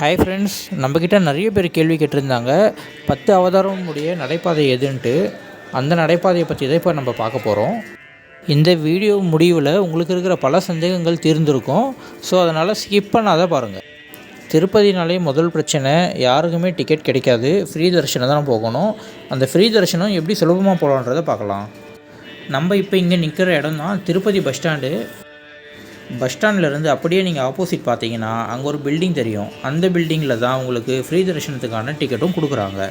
Hi friends நம்மக்கிட்ட நிறைய பேர் கேள்வி கேட்டிருந்தாங்க. பத்து அவதாரம் உடைய நடைபாதை எதுன்ட்டு. அந்த நடைபாதையை பற்றி தான் இப்போ நம்ம பார்க்க போகிறோம் இந்த வீடியோ முடிவில் உங்களுக்கு இருக்கிற பல சந்தேகங்கள் தீர்ந்திருக்கும். ஸோ அதனால் ஸ்கிப் பண்ணாத பாருங்கள் திருப்பதினாலே முதல் பிரச்சனை யாருக்குமே டிக்கெட் கிடைக்காது. ஃப்ரீ தரிசனம் தான் போகணும். அந்த ஃப்ரீ தரிசனம் எப்படி சுலபமாக போகலான்றதை பார்க்கலாம். நம்ம இப்போ இங்கே நிற்கிற இடம் தான் திருப்பதி பஸ் ஸ்டாண்டு பஸ் ஸ்டாண்ட்லேருந்து அப்படியே நீங்கள் ஆப்போசிட் பார்த்தீங்கன்னா அங்கே ஒரு பில்டிங் தெரியும். அந்த பில்டிங்கில் தான் உங்களுக்கு ஃப்ரீ தரிசனத்துக்கான டிக்கெட்டும் கொடுக்குறாங்க.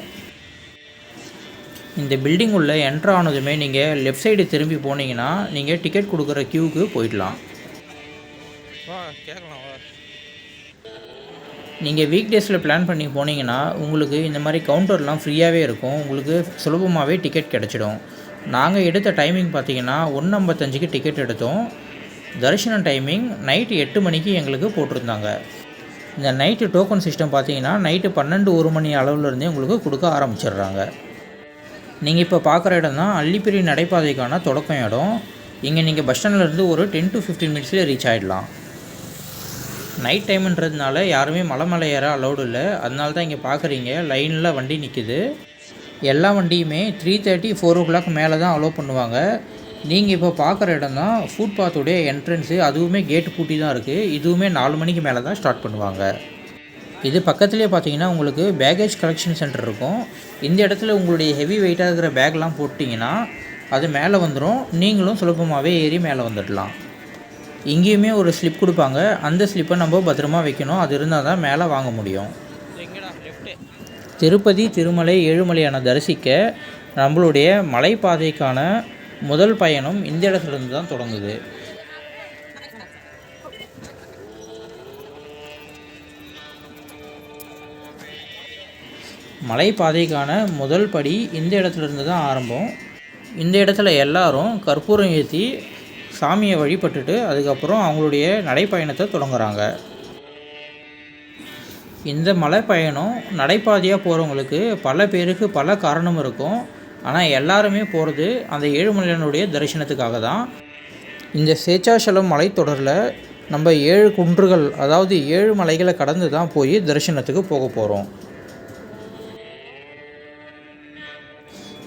இந்த பில்டிங் உள்ள என்ட்ரு ஆனதுமே நீங்கள் லெஃப்ட் சைடு திரும்பி போனீங்கன்னா நீங்கள் டிக்கெட் கொடுக்குற க்யூவுக்கு போயிடலாம். நீங்கள் வீக் டேஸில் பிளான் பண்ணி போனீங்கன்னா உங்களுக்கு இந்த மாதிரி கவுண்டர்லாம் ஃப்ரீயாகவே இருக்கும். உங்களுக்கு சுலபமாகவே டிக்கெட் கிடச்சிடும். நாங்கள் எடுத்த டைமிங் பார்த்தீங்கன்னா ஒன்று ஐம்பத்தஞ்சுக்கு டிக்கெட் எடுத்தோம். தரிசனம் டைமிங் நைட்டு எட்டு மணிக்கு எங்களுக்கு போட்டிருந்தாங்க. இந்த நைட்டு டோக்கன் சிஸ்டம் பார்த்தீங்கன்னா நைட்டு பன்னெண்டு ஒரு மணி அளவுலேருந்தே உங்களுக்கு கொடுக்க ஆரம்பிச்சிடுறாங்க. நீங்கள் இப்போ பார்க்குற இடம் தான் அள்ளிப்பிரி நடைபாதைக்கான தொடக்கம் இடம். இங்கே நீங்கள் பஸ் ஸ்டாண்ட்லேருந்து ஒரு டென் டு ஃபிஃப்டீன் மினிட்ஸில் ரீச் ஆகிடலாம் நைட் டைம்ன்றதுனால யாருமே மலை மேலே ஏற அலௌடு இல்லை. அதனால தான் இங்கே பார்க்குறீங்க. லைனில் வண்டி நிற்கிது எல்லா வண்டியுமே three thirty four o'clock மேலே தான் அலோவ் பண்ணுவாங்க. நீங்கள் இப்போ பார்க்குற இடம் தான் ஃபுட்பாத்துடைய என்ட்ரன்ஸு அதுவுமே கேட்டு பூட்டி தான் இருக்குது இதுவுமே நாலு மணிக்கு மேலே தான் ஸ்டார்ட் பண்ணுவாங்க. இது பக்கத்துலேயே பார்த்தீங்கன்னா உங்களுக்கு பேகேஜ் கலெக்ஷன் சென்டர் இருக்கும். இந்த இடத்துல உங்களுடைய ஹெவி வெயிட்டாக இருக்கிற பேக்லாம் போட்டிங்கன்னா அது மேலே வந்துடும் நீங்களும் சுலபமாகவே ஏறி மேலே வந்துடலாம் இங்கேயுமே ஒரு ஸ்லிப் கொடுப்பாங்க. அந்த ஸ்லிப்பை நம்ம பத்திரமா வைக்கணும். அது இருந்தால் தான் மேலே வாங்க முடியும். திருப்பதி திருமலை ஏழுமலையான தரிசிக்க நம்மளுடைய மலைப்பாதைக்கான முதல் பயணம் இந்த இடத்துலேருந்து தான் தொடங்குது. மலைப்பாதைக்கான முதல் படி இந்த இடத்துலேருந்து தான் ஆரம்பம். இந்த இடத்துல எல்லாரும் கற்பூரம் ஏற்றி சாமியை வழிபட்டுட்டு அதுக்கப்புறம் அவங்களுடைய நடைப்பயணத்தை தொடங்குறாங்க. இந்த மலை பயணம் நடைபாதையாக போகிறவங்களுக்கு பல பேருக்கு பல காரணம் இருக்கும். ஆனால் எல்லாருமே போகிறது அந்த ஏழுமலையனுடைய தரிசனத்துக்காக தான். இந்த சேச்சாசலம் மலைத்தொடரில் நம்ம ஏழு குன்றுகள் அதாவது ஏழு மலைகளை கடந்து தான் போய் தரிசனத்துக்கு போக போகிறோம்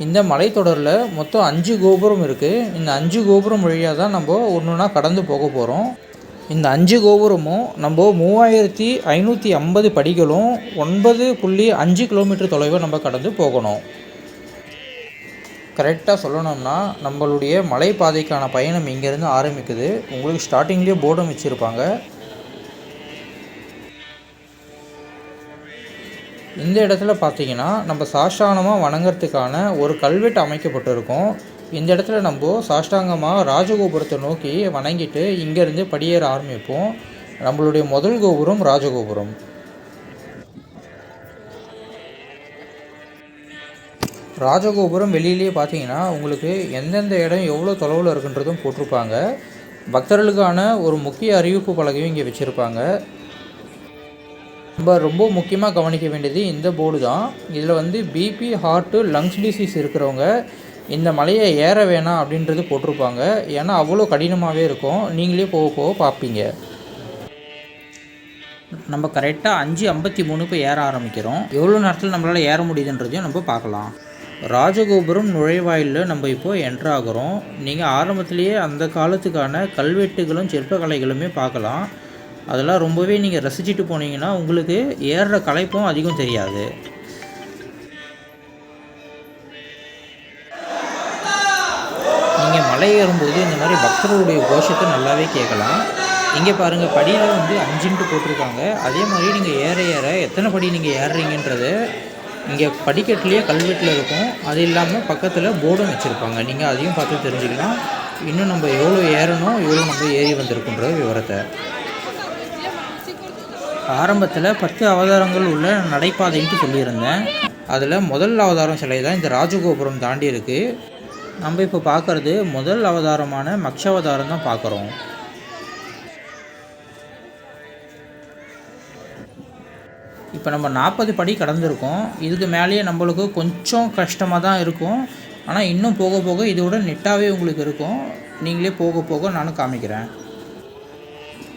இந்த மலைத்தொடரில் மொத்தம் அஞ்சு கோபுரம் இருக்குது இந்த அஞ்சு கோபுரம் வழியாக தான் நம்ம ஒன்று ஒன்றா கடந்து போக போகிறோம் இந்த அஞ்சு கோபுரமும் நம்ம மூவாயிரத்தி ஐநூற்றி ஐம்பது படிகளும் ஒன்பது புள்ளி அஞ்சு கிலோமீட்டர் தொலைவை நம்ம கடந்து போகணும். கரெக்டாக சொல்லணும்னா நம்மளுடைய மலைப்பாதைக்கான பயணம் இங்கேருந்து ஆரம்பிக்குது. உங்களுக்கு ஸ்டார்டிங்லேயே போர்டம் வச்சுருப்பாங்க. இந்த இடத்துல பார்த்தீங்கன்னா நம்ம சாஷ்டாங்கமாக வணங்குறதுக்கான ஒரு கல்வெட்டு அமைக்கப்பட்டிருக்கும். இந்த இடத்துல நம்ம சாஷ்டாங்கமாக ராஜகோபுரத்தை நோக்கி வணங்கிட்டு இங்கேருந்து படியேற ஆரம்பிப்போம். நம்மளுடைய முதல் கோபுரம் ராஜகோபுரம். ராஜகோபுரம் வெளியிலேயே பார்த்தீங்கன்னா உங்களுக்கு எந்தெந்த இடம் எவ்வளோ தொலைவில் இருக்குன்றதும் போட்டிருப்பாங்க. பக்தர்களுக்கான ஒரு முக்கிய அறிவிப்பு பலகையும் இங்கே வச்சுருப்பாங்க. நம்ம ரொம்ப முக்கியமாக கவனிக்க வேண்டியது இந்த போர்டு தான். இதில் வந்து பிபி ஹார்ட்டு லங்ஸ் டிசீஸ் இருக்கிறவங்க இந்த மலையை ஏற வேணாம் அப்படின்றது போட்டிருப்பாங்க. ஏன்னா அவ்வளோ கடினமாகவே இருக்கும். நீங்களே போக போக பார்ப்பீங்க. நம்ம கரெக்டாக அஞ்சு ஐம்பத்தி மூணுக்கு ஏற ஆரம்பிக்கிறோம். எவ்வளோ நேரத்தில் நம்மளால் ஏற முடியுதுன்றதையும் நம்ம பார்க்கலாம். ராஜகோபுரம் நுழைவாயிலில் நம்ம இப்போது என்ட்ராகிறோம் நீங்கள் ஆரம்பத்திலேயே அந்த காலத்துக்கான கல்வெட்டுகளும் சிற்பக்கலைகளுமே பார்க்கலாம். அதெல்லாம் ரொம்பவே நீங்கள் ரசிச்சுட்டு போனீங்கன்னா உங்களுக்கு ஏறுற கலைப்பும் அதிகம் தெரியாது. நீங்கள் மலை ஏறும்போது இந்த மாதிரி பக்தர்களுடைய கோஷத்தை நல்லாவே கேட்கலாம். இங்கே பாருங்கள் படியில் வந்து அஞ்சுன்ட்டு போட்டிருக்காங்க. அதே மாதிரி நீங்கள் ஏற ஏற எத்தனை படி நீங்கள் ஏறுறீங்கன்றது இங்கே படிக்கட்டுலேயே கல்வெட்டில் இருக்கும். அது இல்லாமல் பக்கத்தில் போர்டும் வச்சுருப்பாங்க. நீங்கள் அதையும் பார்த்து தெரிஞ்சுக்கலாம். இன்னும் நம்ம எவ்வளோ ஏறணும் எவ்வளோ நம்ம ஏறி வந்திருக்குன்ற விவரத்தை. ஆரம்பத்தில் பத்து அவதாரங்கள் உள்ள நடைபாதைன்ட்டு சொல்லியிருந்தேன். அதில் முதல் அவதாரம் சிலை தான் இந்த ராஜகோபுரம் தாண்டி இருக்குது நம்ம இப்போ பார்க்குறது முதல் அவதாரமான மக்ஷாவதாரம் தான் பார்க்குறோம். இப்போ நம்ம நாற்பது படி கடந்திருக்கோம். இதுக்கு மேலேயே நம்மளுக்கு கொஞ்சம் கஷ்டமாக தான் இருக்கும். ஆனால் இன்னும் போக போக இதோட நெட்டாகவே உங்களுக்கு இருக்கும். நீங்களே போக போக நானும் காமிக்கிறேன்.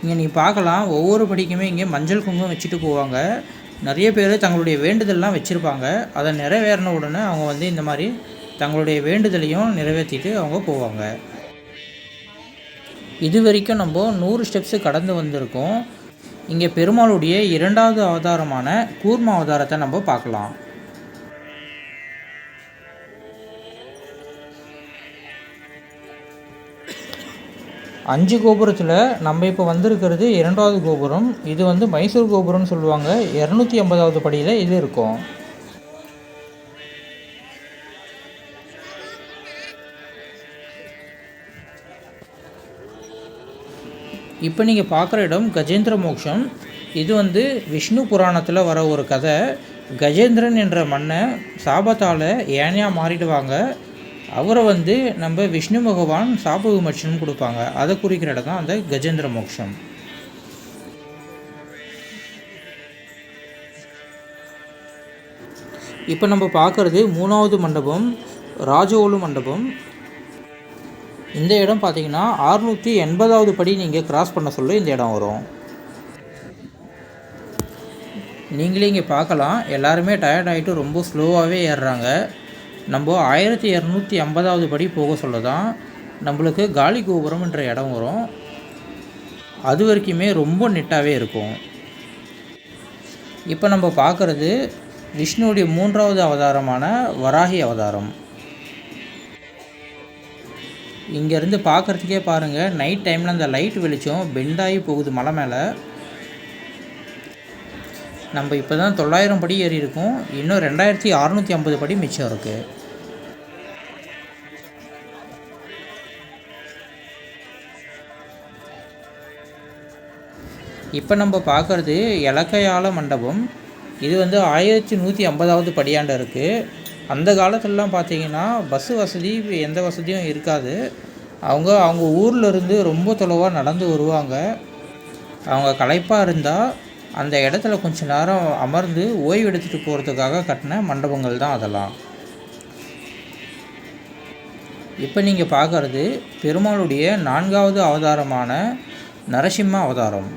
இங்கே நீங்கள் பார்க்கலாம். ஒவ்வொரு படிக்குமே இங்கே மஞ்சள் குங்குமம் வச்சுட்டு போவாங்க. நிறைய பேர் தங்களுடைய வேண்டுதல்லாம் வச்சுருப்பாங்க. அதை நிறைவேறின உடனே அவங்க வந்து இந்த மாதிரி தங்களுடைய வேண்டுதலையும் நிறைவேற்றிட்டு அவங்க போவாங்க. இது வரைக்கும் நம்ம நூறு ஸ்டெப்ஸு கடந்து வந்திருக்கோம். இங்கே பெருமாளுடைய இரண்டாவது அவதாரமான கூர்ம அவதாரத்தை நம்ம பார்க்கலாம். அஞ்சு கோபுரத்தில் நம்ம இப்போ வந்திருக்கிறது இரண்டாவது கோபுரம். இது வந்து மைசூர் கோபுரம்னு சொல்லுவாங்க. இரநூத்தி ஐம்பதாவது படியில் இது இருக்கும். இப்போ நீங்கள் பார்க்குற இடம் கஜேந்திர மோக்ஷம். இது வந்து விஷ்ணு புராணத்தில் வர ஒரு கதை. கஜேந்திரன் என்ற மன்னை சாபத்தால் ஏனையாக மாறிடுவாங்க. அவரை வந்து நம்ம விஷ்ணு பகவான் சாப விமர்சனம் கொடுப்பாங்க. அதை குறிக்கிற இடம் தான் அந்த கஜேந்திர மோக்ஷம். இப்போ நம்ம பார்க்குறது மூணாவது மண்டபம் ராஜோலு மண்டபம். இந்த இடம் பார்த்தீங்கன்னா அறுநூற்றி எண்பதாவது படி நீங்கள் கிராஸ் பண்ண சொல்ல இந்த இடம் வரும். நீங்களே இங்கே பார்க்கலாம். எல்லாருமே டயர்ட் ஆகிட்டு ரொம்ப ஸ்லோவாகவே ஏறுறாங்க. நம்ம ஆயிரத்தி இரநூத்தி ஐம்பதாவது படி போக சொல்ல தான் நம்மளுக்கு காலி கோபுரம்ன்ற இடம் வரும். அது வரைக்குமே ரொம்ப நெட்டாகவே இருக்கும். இப்போ நம்ம பார்க்குறது விஷ்ணுவுடைய மூன்றாவது அவதாரமான வராகி அவதாரம். இங்கேருந்து பார்க்குறதுக்கே பாருங்கள் நைட் டைமில் அந்த லைட் வெளிச்சம் பெண்டாகி போகுது மலை மேலே. நம்ம இப்போ தான் தொள்ளாயிரம் படி ஏறி இருக்கோம். இன்னும் ரெண்டாயிரத்தி அறநூற்றி ஐம்பது படி மிச்சம் இருக்குது இப்போ நம்ம பார்க்குறது இலக்கையாள மண்டபம். இது வந்து ஆயிரத்தி நூற்றி ஐம்பதாவது படியாண்டு இருக்குது அந்த காலத்துலலாம் பார்த்தீங்கன்னா பஸ்ஸு வசதி எந்த வசதியும் இருக்காது. அவங்க அவங்க ஊரில் இருந்து ரொம்ப தொலைவாக நடந்து வருவாங்க. அவங்க களைப்பாக இருந்தால் அந்த இடத்துல கொஞ்ச நேரம் அமர்ந்து ஓய்வு எடுத்துகிட்டு போகிறதுக்காக கட்டின மண்டபங்கள் தான் அதெல்லாம். இப்போ நீங்கள் பார்க்குறது பெருமாளுடைய நான்காவது அவதாரமான நரசிம்ம அவதாரம்.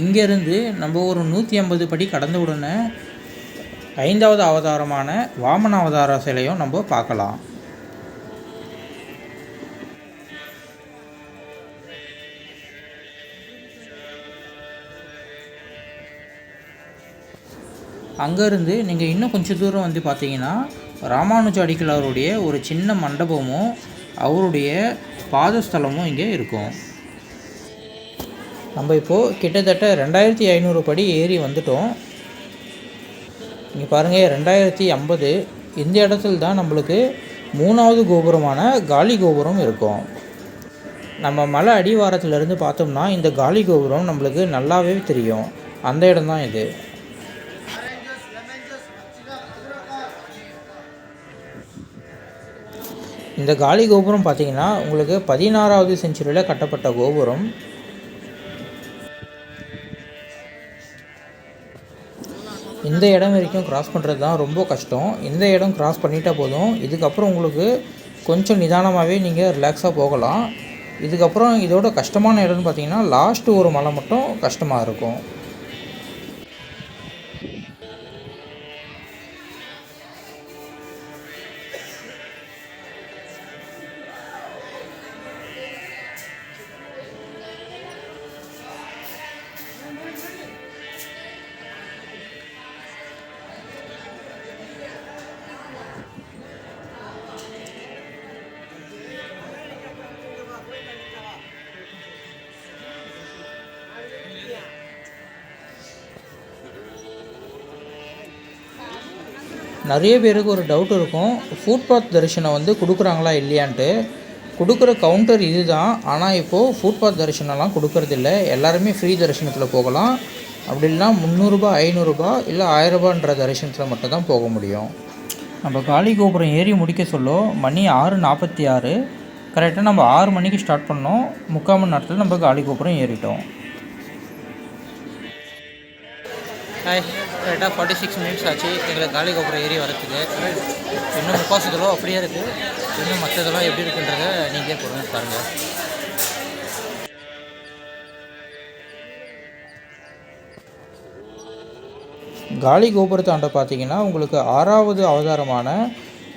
இங்கேருந்து நம்ம ஒரு நூற்றி ஐம்பது படி கடந்த உடனே ஐந்தாவது அவதாரமான வாமன அவதார சிலையும் நம்ம பார்க்கலாம். அங்கேருந்து நீங்கள் இன்னும் கொஞ்சம் தூரம் வந்து பார்த்தீங்கன்னா ராமானுஜ அடிகளாருடைய ஒரு சின்ன மண்டபமும் அவருடைய பாதஸ்தலமும் இங்கே இருக்கும். நம்ம இப்போது கிட்டத்தட்ட ரெண்டாயிரத்தி ஐநூறு படி ஏறி வந்துட்டோம். இங்கே பாருங்கள் ரெண்டாயிரத்தி ஐம்பது இந்த இடத்துல தான் நம்மளுக்கு மூணாவது கோபுரமான காலி கோபுரம் இருக்கும். நம்ம மலை அடிவாரத்துலேருந்து பார்த்தோம்னா இந்த காலி கோபுரம் நம்மளுக்கு நல்லாவே தெரியும். அந்த இடம்தான் இது. இந்த காலி கோபுரம் பார்த்தீங்கன்னா உங்களுக்கு பதினாறாவது செஞ்சுரியில் கட்டப்பட்ட கோபுரம். இந்த இடம் வரைக்கும் கிராஸ் பண்ணுறது தான் ரொம்ப கஷ்டம். இந்த இடம் கிராஸ் பண்ணிட்டால் போதும். இதுக்கப்புறம் உங்களுக்கு கொஞ்சம் நிதானமாகவே நீங்கள் ரிலாக்ஸாக போகலாம். இதுக்கப்புறம் இதோட கஷ்டமான இடம்னு பார்த்தீங்கன்னா லாஸ்ட்டு ஒரு மலை மட்டும் கஷ்டமாக இருக்கும். நிறைய பேருக்கு ஒரு டவுட் இருக்கும். ஃபுட்பாத் தரிசனம் வந்து கொடுக்குறாங்களா இல்லையான்ட்டு. கொடுக்குற கவுண்டர் இது தான் ஆனால் இப்போது ஃபுட்பாத் தரிசனம்லாம் கொடுக்கறதில்ல. எல்லாருமே ஃப்ரீ தரிசனத்தில் போகலாம். அப்படி இல்லைனா முந்நூறுரூபா ஐநூறுரூபா இல்லை ஆயிரரூபான்ற தரிசனத்தில் மட்டும் தான் போக முடியும். நம்ம காளி கோபுரம் ஏறி முடிக்க சொல்ல மணி ஆறு நாற்பத்தி ஆறு. கரெக்டாக நம்ம ஆறு மணிக்கு ஸ்டார்ட் பண்ணோம். முக்கால் மணி நேரத்தில் நம்ம காளி கோபுரம் ஏறிட்டோம். ஹாய் கரெக்டாக ஃபார்ட்டி சிக்ஸ் மினிட்ஸ் ஆச்சு. எங்களுக்கு காலி கோபுரம் ஏறி வரத்துக்கு. இன்னும் முக்காசு அப்படியே இருக்குது இன்னும் மற்றதெல்லாம் எப்படி இருக்குன்றத நீங்களே பொறுமை பாருங்கள் காலி கோபுரத்தாண்ட பார்த்தீங்கன்னா உங்களுக்கு ஆறாவது அவதாரமான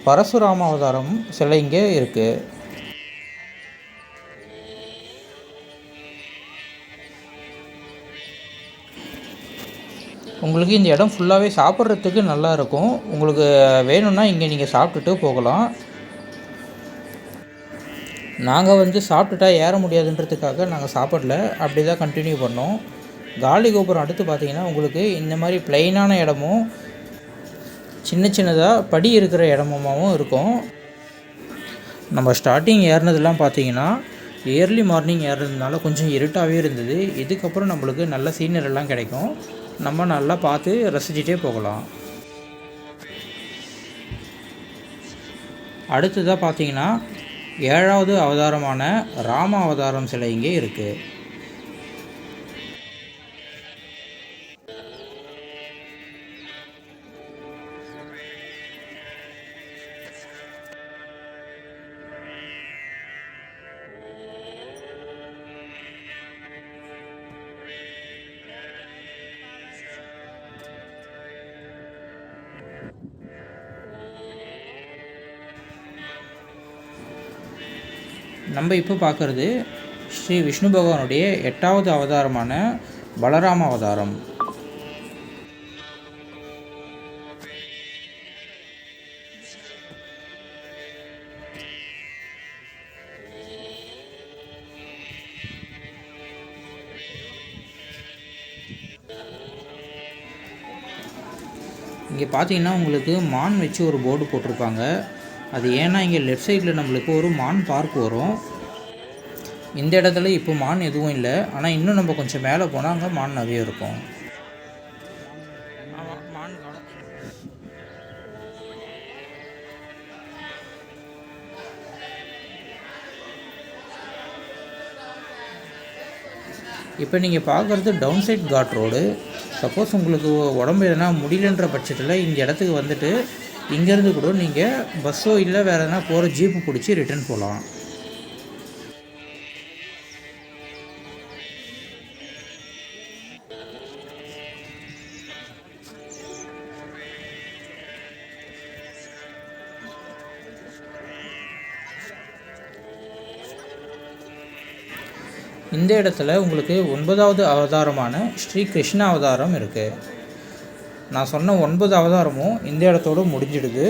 பரசுராம அவதாரம் சிலை இங்கே இருக்குது உங்களுக்கு இந்த இடம் ஃபுல்லாகவே சாப்பிட்றதுக்கு நல்லா இருக்கும். உங்களுக்கு வேணும்னா இங்கே நீங்கள் சாப்பிட்டுட்டு போகலாம். நாங்கள் வந்து சாப்பிட்டுட்டா ஏற முடியாதுன்றதுக்காக நாங்கள் சாப்பிடல. அப்படி தான் கண்டினியூ பண்ணோம். காலி கோபுரம் அடுத்து பார்த்தீங்கன்னா உங்களுக்கு இந்த மாதிரி பிளெயினான இடமும் சின்ன சின்னதாக படி இருக்கிற இடமுமாவும் இருக்கும். நம்ம ஸ்டார்டிங் ஏறினதெல்லாம் பார்த்தீங்கன்னா ஏர்லி மார்னிங் ஏறுறதுனால கொஞ்சம் இருட்டாகவே இருந்தது. இதுக்கப்புறம் நம்மளுக்கு நல்ல சீனர் எல்லாம் கிடைக்கும். நம்ம நல்லா பார்த்து ரசிச்சுட்டே போகலாம். அடுத்ததாக பார்த்தீங்கன்னா ஏழாவது அவதாரமான ராம அவதாரம் சிலை இங்கே இருக்குது நம்ம இப்போ பார்க்குறது ஸ்ரீ விஷ்ணு பகவானுடைய எட்டாவது அவதாரமான பலராம அவதாரம். இங்கே பார்த்தீங்கன்னா உங்களுக்கு மான் வச்சு ஒரு போர்டு போட்டிருப்பாங்க. அது ஏன்னா இங்கே லெஃப்ட் சைடில் நம்மளுக்கு ஒரு மான் பார்க் வரும். இந்த இடத்துல இப்போ மான் எதுவும் இல்லை. ஆனால் இன்னும் நம்ம கொஞ்சம் மேலே போனால் அங்கே மான் நிறைய இருக்கும். இப்போ நீங்கள் பார்க்குறது down side ghat road suppose உங்களுக்கு உடம்பு எதனா முடியலன்ற பட்சத்தில் இந்த இடத்துக்கு வந்துட்டு இங்கேருந்து கூட நீங்கள் பஸ்ஸோ இல்லை வேறு எதனா போகிற ஜீப்பு பிடிச்சி ரிட்டர்ன் போகலாம் இந்த இடத்துல உங்களுக்கு ஒன்பதாவது அவதாரமான ஸ்ரீ கிருஷ்ண அவதாரம் இருக்குது நான் சொன்ன ஒன்பது அவதாரமும் இந்த இடத்தோடு முடிஞ்சிடுது.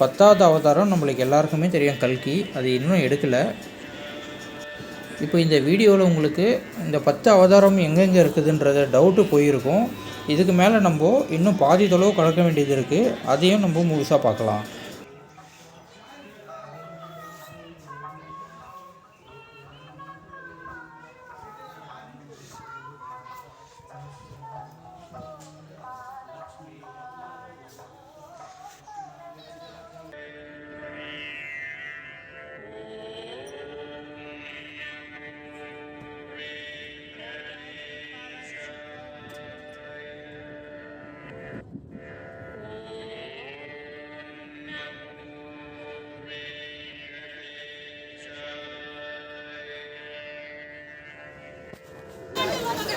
பத்தாவது அவதாரம் நம்மளுக்கு எல்லாருக்குமே தெரியும் கல்கி. அது இன்னும் எடுக்கலை. இப்போ இந்த வீடியோவில் உங்களுக்கு இந்த பத்து அவதாரம் எங்கெங்கே இருக்குதுன்றத டவுட்டு போயிருக்கும். இதுக்கு மேலே நம்ம இன்னும் பாதி தொலைவு கலக்க வேண்டியது இருக்குது அதையும் நம்ம முழுசாக பார்க்கலாம்.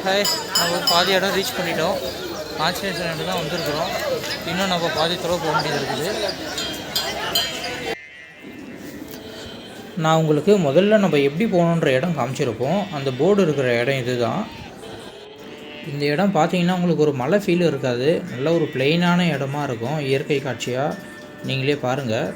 ஹாய். நம்ம பாதி இடம் ரீச் பண்ணிட்டோம். கான்சன்ட்ரேஷன் இடம் தான் வந்திருக்கிறோம். இன்னும் நம்ம பாதி தொலை போக வேண்டியது இருக்குது. நான் உங்களுக்கு முதல்ல நம்ம எப்படி போகணுன்ற இடம் காமிச்சிருப்போம். அந்த போர்டு இருக்கிற இடம் இதுதான். இந்த இடம் பார்த்தீங்கன்னா உங்களுக்கு ஒரு மலை ஃபீல் இருக்காது. நல்ல ஒரு பிளெயினான இடமா இருக்கும். இயற்கை காட்சியாக நீங்களே பாருங்கள்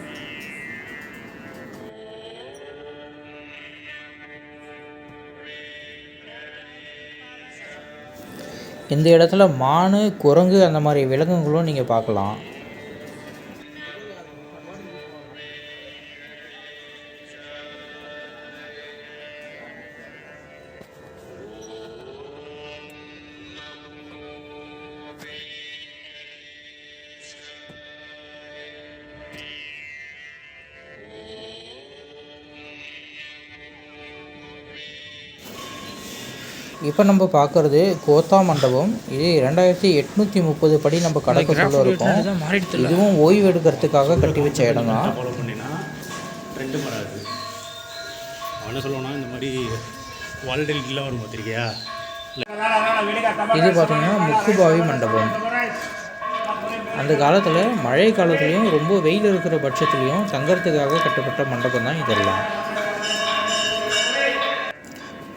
இந்த இடத்துல மான் குரங்கு அந்த மாதிரி விலங்குகளும் நீங்கள் பார்க்கலாம். இப்போ நம்ம பார்க்குறது கோத்தா மண்டபம். இது ரெண்டாயிரத்தி எட்நூற்றி முப்பது படி நம்ம கடக்க சொல்ல இருக்கோம். இதுவும் ஓய்வு எடுக்கிறதுக்காக கட்டி வச்ச இடம் தான். ட்ரெண்டு மாறாது அவன் என்ன சொல்லுவானா இந்த மாதிரி வால்டெல்லாம் வரும் பார்த்திருக்கியா? இது பார்த்தீங்கன்னா முக்குபாவி மண்டபம். அந்த காலத்தில் மழை காலத்துலேயும் ரொம்ப வெயில் இருக்கிற பட்சத்துலேயும் தங்கறதுக்காக கட்டப்பட்ட மண்டபம் தான் இதெல்லாம்.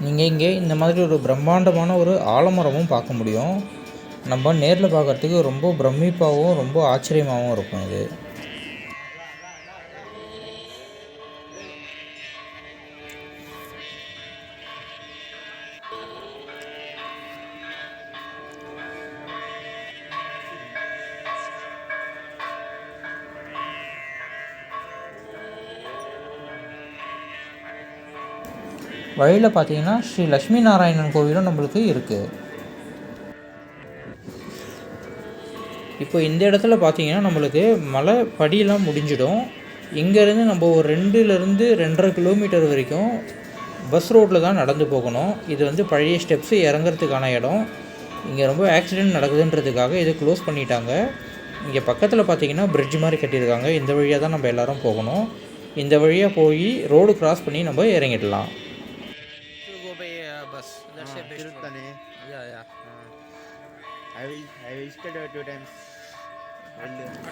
நீங்கள் இங்கே இந்த மாதிரி ஒரு பிரம்மாண்டமான ஒரு ஆலமரமும் பார்க்க முடியும். நம்ம நேரில் பார்க்குறதுக்கு ரொம்ப பிரமிப்பாகவும் ரொம்ப ஆச்சரியமாகவும் இருக்கும் இது. வழியில் பார்த்தீங்கன்னா ஸ்ரீ லக்ஷ்மி நாராயணன் கோவிலும் நம்மளுக்கு இருக்குது இப்போ இந்த இடத்துல பார்த்தீங்கன்னா நம்மளுக்கு மலை படியெல்லாம் முடிஞ்சிடும். இங்கேருந்து நம்ம ஒரு ரெண்டுலேருந்து ரெண்டரை கிலோமீட்டர் வரைக்கும் பஸ் ரோட்டில் தான் நடந்து போகணும். இது வந்து பழைய ஸ்டெப்ஸு இறங்குறதுக்கான இடம். இங்கே ரொம்ப ஆக்சிடெண்ட் நடக்குதுன்றதுக்காக இதை க்ளோஸ் பண்ணிட்டாங்க. இங்கே பக்கத்தில் பார்த்தீங்கன்னா பிரிட்ஜ் மாதிரி கட்டியிருக்காங்க. இந்த வழியாக தான் நம்ம எல்லாரும் போகணும். இந்த வழியாக போய் ரோடு கிராஸ் பண்ணி நம்ம இறங்கிடலாம்.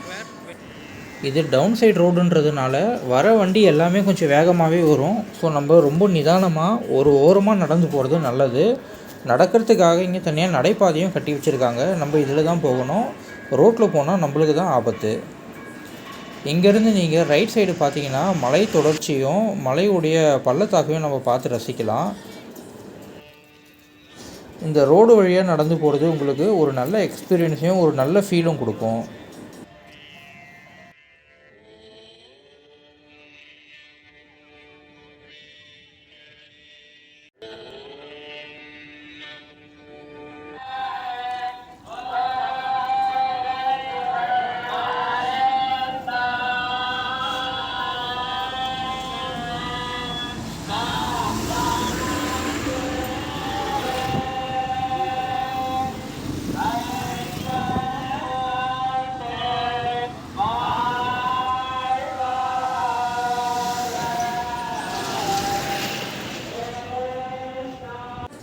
Where- இது டவுன் சைடு ரோடுன்றதுனால வர வண்டி எல்லாமே கொஞ்சம் வேகமாகவே வரும். ஸோ நம்ம ரொம்ப நிதானமாக ஒரு ஓரமாக நடந்து போகிறது நல்லது. நடக்கிறதுக்காக இங்கே தனியாக நடைபாதையும் கட்டி வச்சுருக்காங்க. நம்ம இதில் தான் போகணும். ரோட்டில் போனால் நம்மளுக்கு தான் ஆபத்து. இங்கேருந்து நீங்கள் ரைட் சைடு பார்த்தீங்கன்னா மலை தொடர்ச்சியும் மலையுடைய பள்ளத்தாக்கையும் நம்ம பார்த்து ரசிக்கலாம். இந்த ரோடு வழியாக நடந்து போகிறது உங்களுக்கு ஒரு நல்ல எக்ஸ்பீரியன்ஸையும் ஒரு நல்ல ஃபீலும் கொடுக்கும்.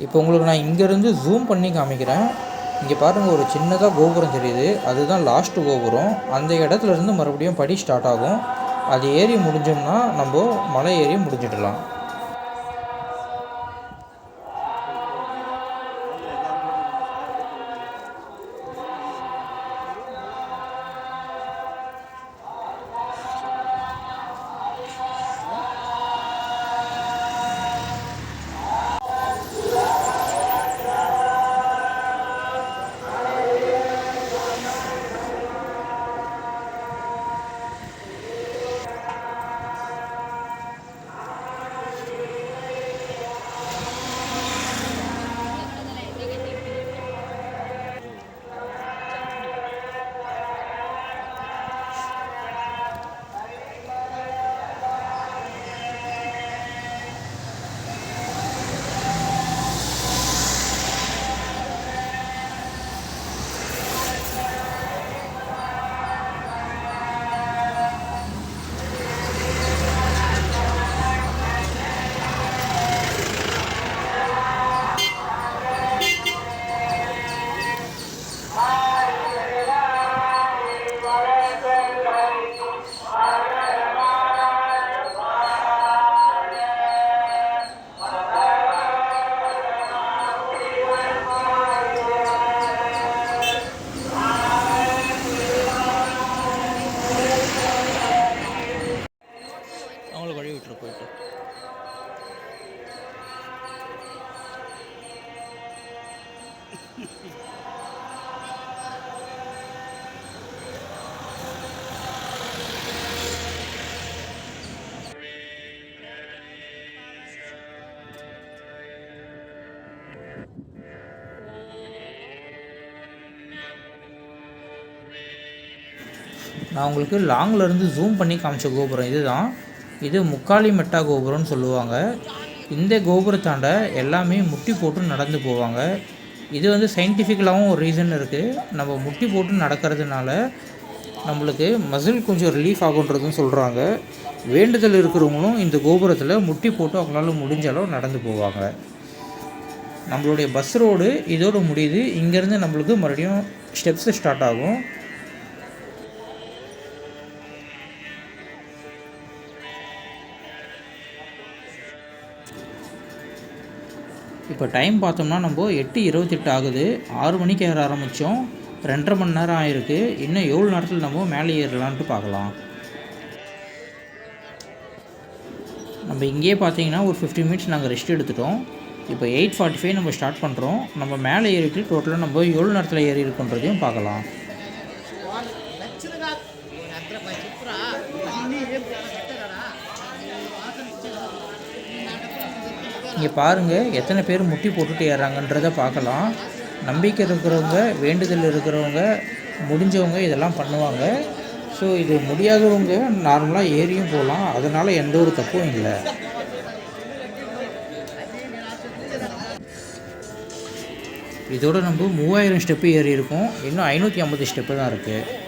இப்போ உங்களுக்கு நான் இங்கேருந்து ஜூம் பண்ணி காமிக்கிறேன். இங்கே பாருங்கள் ஒரு சின்னதாக கோபுரம் தெரியுது. அதுதான் லாஸ்ட் கோபுரம். அந்த இடத்துல இருந்து மறுபடியும் படி ஸ்டார்ட் ஆகும். அது ஏறி முடிஞ்சோம்னா நம்ம மலை ஏறி முடிஞ்சிடலாம். நான் உங்களுக்கு லாங்கில் இருந்து ஜூம் பண்ணி காமிச்ச கோபுரம் இதுதான். இது முக்காலி மெட்டா கோபுரம்னு சொல்லுவாங்க. இந்த கோபுரத்தாண்ட எல்லாமே முட்டி போட்டு நடந்து போவாங்க. இது வந்து சயின்டிஃபிக்கலாகவும் ஒரு ரீசன் இருக்குது நம்ம முட்டி போட்டு நடக்கிறதுனால நம்மளுக்கு மசில் கொஞ்சம் ரிலீஃப் ஆகுன்றதுன்னு சொல்கிறாங்க வேண்டுதல் இருக்கிறவங்களும் இந்த கோபுரத்தில் முட்டி போட்டு அவங்களால முடிஞ்ச அளவு நடந்து போவாங்க. நம்மளுடைய பஸ் ரோடு இதோடு முடியுது. இங்கேருந்து நம்மளுக்கு மறுபடியும் ஸ்டெப்ஸு ஸ்டார்ட் ஆகும். இப்போ டைம் பார்த்தோம்னா நம்ம எட்டு இருபத்தெட்டு ஆகுது. ஆறு மணிக்கு ஏற ஆரம்பித்தோம் ரெண்டரை மணி நேரம் ஆயிருக்கு. இன்னும் எவ்வளோ நேரத்தில் நம்ம மேலே ஏறலான்ட்டு பார்க்கலாம். நம்ம இங்கேயே பார்த்தீங்கன்னா ஒரு ஃபிஃப்டி மினிட்ஸ் நாங்கள் ரெஸ்ட் எடுத்துட்டோம். இப்போ எயிட் ஃபார்ட்டி ஃபைவ் நம்ம ஸ்டார்ட் பண்ணுறோம் நம்ம மேலே ஏறிட்டு டோட்டலாக நம்ம எவ்வளோ நேரத்தில் ஏறி இருக்குன்றதையும் பார்க்கலாம். இங்கே பாருங்கள் எத்தனை பேர் முட்டி போட்டுட்டு ஏறாங்கன்றதை பார்க்கலாம். நம்பிக்கை இருக்கிறவங்க வேண்டுதல் இருக்கிறவங்க முடிஞ்சவங்க இதெல்லாம் பண்ணுவாங்க. ஸோ இது முடியாதவங்க நார்மலாக ஏறியும் போகலாம். அதனால் எந்த ஒரு தப்பும் இல்லை. இதோட நம்ம மூவாயிரம் ஸ்டெப்பு ஏறி இருக்கோம் இன்னும் ஐநூற்றி ஐம்பது ஸ்டெப்பு தான் இருக்குது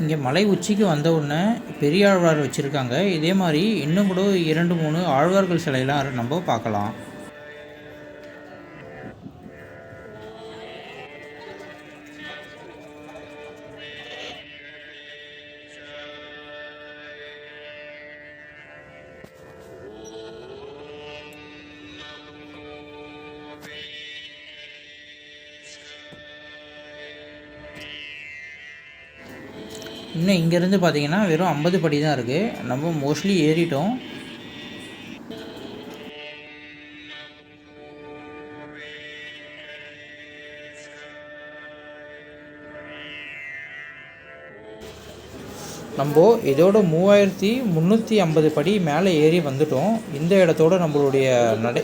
இங்கே மலை உச்சிக்கு வந்த உடனே பெரிய ஆழ்வார் வச்சுருக்காங்க. இதே மாதிரி இன்னும் கூட இரண்டு மூணு ஆழ்வார்கள் சிலையெல்லாம் நம்ம பார்க்கலாம். இன்னும் இங்கேருந்து பார்த்தீங்கன்னா வெறும் ஐம்பது படி தான் இருக்குது நம்ம மோஸ்ட்லி ஏறிட்டோம். நம்ம இதோட மூவாயிரத்தி முந்நூற்றி ஐம்பது படி மேலே ஏறி வந்துட்டோம். இந்த இடத்தோட நம்மளுடைய நடை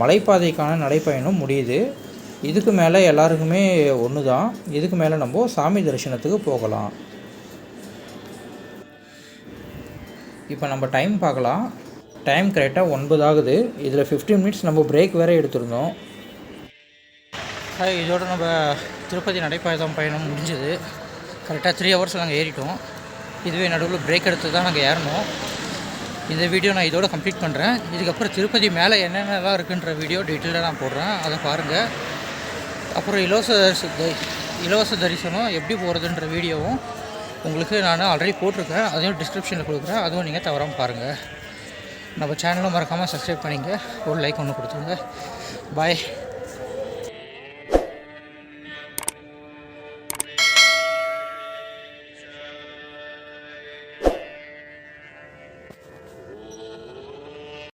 மலைப்பாதைக்கான நடைப்பயணம் முடியுது. இதுக்கு மேலே எல்லாருக்குமே ஒன்று தான் இதுக்கு மேலே நம்ம சாமி தரிசனத்துக்கு போகலாம். இப்போ நம்ம டைம் பார்க்கலாம். டைம் கரெக்டாக ஒன்பது ஆகுது. இதில் 15 மினிட்ஸ் நம்ம பிரேக் வேறு எடுத்திருந்தோம். இதோட நம்ம திருப்பதி நடைப்பயணம் பயணம் முடிஞ்சது. கரெக்டாக த்ரீ ஹவர்ஸ் நாங்கள் ஏறிட்டோம். இதுவே நடுவில் பிரேக் எடுத்து தான் நாங்கள் ஏறணும். இந்த வீடியோ நான் இதோட கம்ப்ளீட் பண்ணுறேன் இதுக்கப்புறம் திருப்பதி மேலே என்னென்னலாம் இருக்குன்ற வீடியோ டீட்டெயிலாக நான் போடுறேன். அதை பாருங்கள் அப்புறம் இலவச இலவச தரிசனம் எப்படி போகிறதுன்ற வீடியோவும் உங்களுக்கு நான் ஆல்ரெடி போட்டிருக்கேன். அதையும் டிஸ்கிரிப்ஷனில் கொடுக்குறேன். அதுவும் நீங்கள் தவறாமல் பாருங்கள் நம்ம சேனலும் மறக்காமல் சப்ஸ்கிரைப் பண்ணிங்க. ஒரு லைக் ஒன்று கொடுத்துருங்க. பாய்